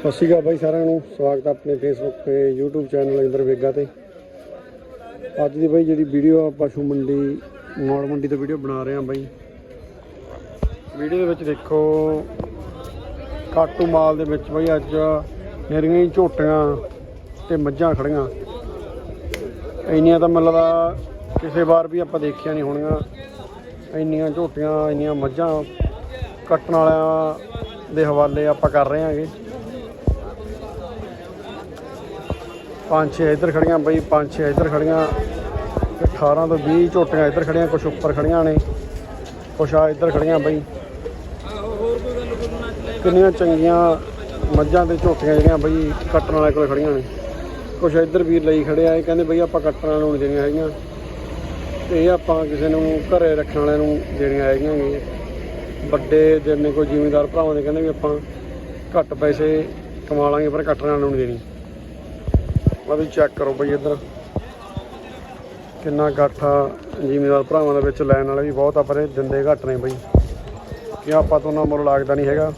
ਸਤਿ ਸ਼੍ਰੀ ਅਕਾਲ ਬਾਈ ਸਾਰਿਆਂ ਨੂੰ। ਸਵਾਗਤ ਹੈ ਆਪਣੇ ਫੇਸਬੁੱਕ ਤੇ, YouTube ਚੈਨਲ ਇੰਦਰ ਵੇਗਾ ਤੇ। ਅੱਜ ਦੀ ਬਾਈ ਜਿਹੜੀ ਵੀਡੀਓ ਆ, ਪਸ਼ੂ ਮੰਡੀ, ਮੌੜ ਮੰਡੀ ਤੋਂ ਵੀਡੀਓ ਬਣਾ ਰਹੇ ਆ ਬਾਈ। ਵੀਡੀਓ ਦੇ ਵਿੱਚ ਦੇਖੋ, ਕਾਟੂ ਮਾਲ ਦੇ ਵਿੱਚ ਬਾਈ ਅੱਜ ਨਿਰੀਆਂ ਹੀ ਝੋਟੀਆਂ ਤੇ ਮੱਝਾਂ ਖੜੀਆਂ। ਇੰਨੀਆਂ ਤਾਂ ਮੈਨੂੰ ਲੱਗਦਾ ਕਿਸੇ ਵਾਰ ਵੀ ਆਪਾਂ ਦੇਖੀਆਂ ਨਹੀਂ ਹੋਣੀਆਂ। ਇੰਨੀਆਂ ਝੋਟੀਆਂ, ਇੰਨੀਆਂ ਮੱਝਾਂ ਕੱਟਣ ਵਾਲਿਆਂ ਦੇ ਹਵਾਲੇ ਆਪਾਂ ਕਰ ਰਹੇ ਹਾਂਗੇ ਪੰਜ ਛੇ ਇੱਧਰ ਖੜੀਆਂ ਬਈ ਪੰਜ ਛੇ ਇੱਧਰ ਖੜੀਆਂ। ਤੇ 18 ਤੋਂ 20 ਝੋਟੀਆਂ ਇੱਧਰ ਖੜੀਆਂ ਕੁਝ ਉੱਪਰ ਖੜੀਆਂ ਨੇ। ਕੁਛ ਆ ਇੱਧਰ ਖੜੀਆਂ ਬਈ। ਕਿੰਨੀਆਂ ਚੰਗੀਆਂ ਮੱਝਾਂ ਤੇ ਝੋਟੀਆਂ ਜਿਹੜੀਆਂ ਬਈ ਕੱਟਣ ਵਾਲੇ ਕੋਲ ਖੜੀਆਂ ਨੇ। ਕੁਛ ਇੱਧਰ ਵੀਰ ਲਈ ਖੜੇ ਆ, ਇਹ ਕਹਿੰਦੇ ਬਈ ਆਪਾਂ ਕੱਟਣ ਵਾਲੇ ਨੂੰ ਨਹੀਂ ਦੇਣੀਆਂ ਹੈਗੀਆਂ। ਇਹ ਆਪਾਂ ਕਿਸੇ ਨੂੰ ਘਰੇ ਰੱਖਣ ਵਾਲਿਆਂ ਨੂੰ ਦੇਣੀਆਂ ਹੈਗੀਆਂ ਵੱਡੇ ਜਿੰਨੇ ਕੋਈ ਜ਼ਿਮੀਂਦਾਰ ਭਰਾਵਾਂ ਦੇ ਕਹਿੰਦੇ ਵੀ ਆਪਾਂ ਘੱਟ ਪੈਸੇ ਕਮਾ ਲਾਂਗੇ, ਪਰ ਕੱਟਣ ਵਾਲਿਆਂ ਨੂੰ ਨਹੀਂ ਦੇਣੀ। ਆ ਵੀ ਚੈੱਕ ਕਰੋ ਬਈ ਇੱਧਰ। ਕਿੰਨਾ ਇਕੱਠਾ ਜ਼ਿਮੀਦਾਰ ਭਰਾਵਾਂ ਦੇ ਵਿੱਚ ਲੈਣ ਵਾਲੇ ਵੀ ਬਹੁਤ ਆ, ਪਰ ਇਹ ਦਿੰਦੇ ਘੱਟ ਨੇ ਬਈ। ਕਿ ਆਪਾਂ ਤੋਂ ਉਹਨਾਂ ਮੁੱਲ ਲੱਗਦਾ ਨਹੀਂ ਹੈਗਾ।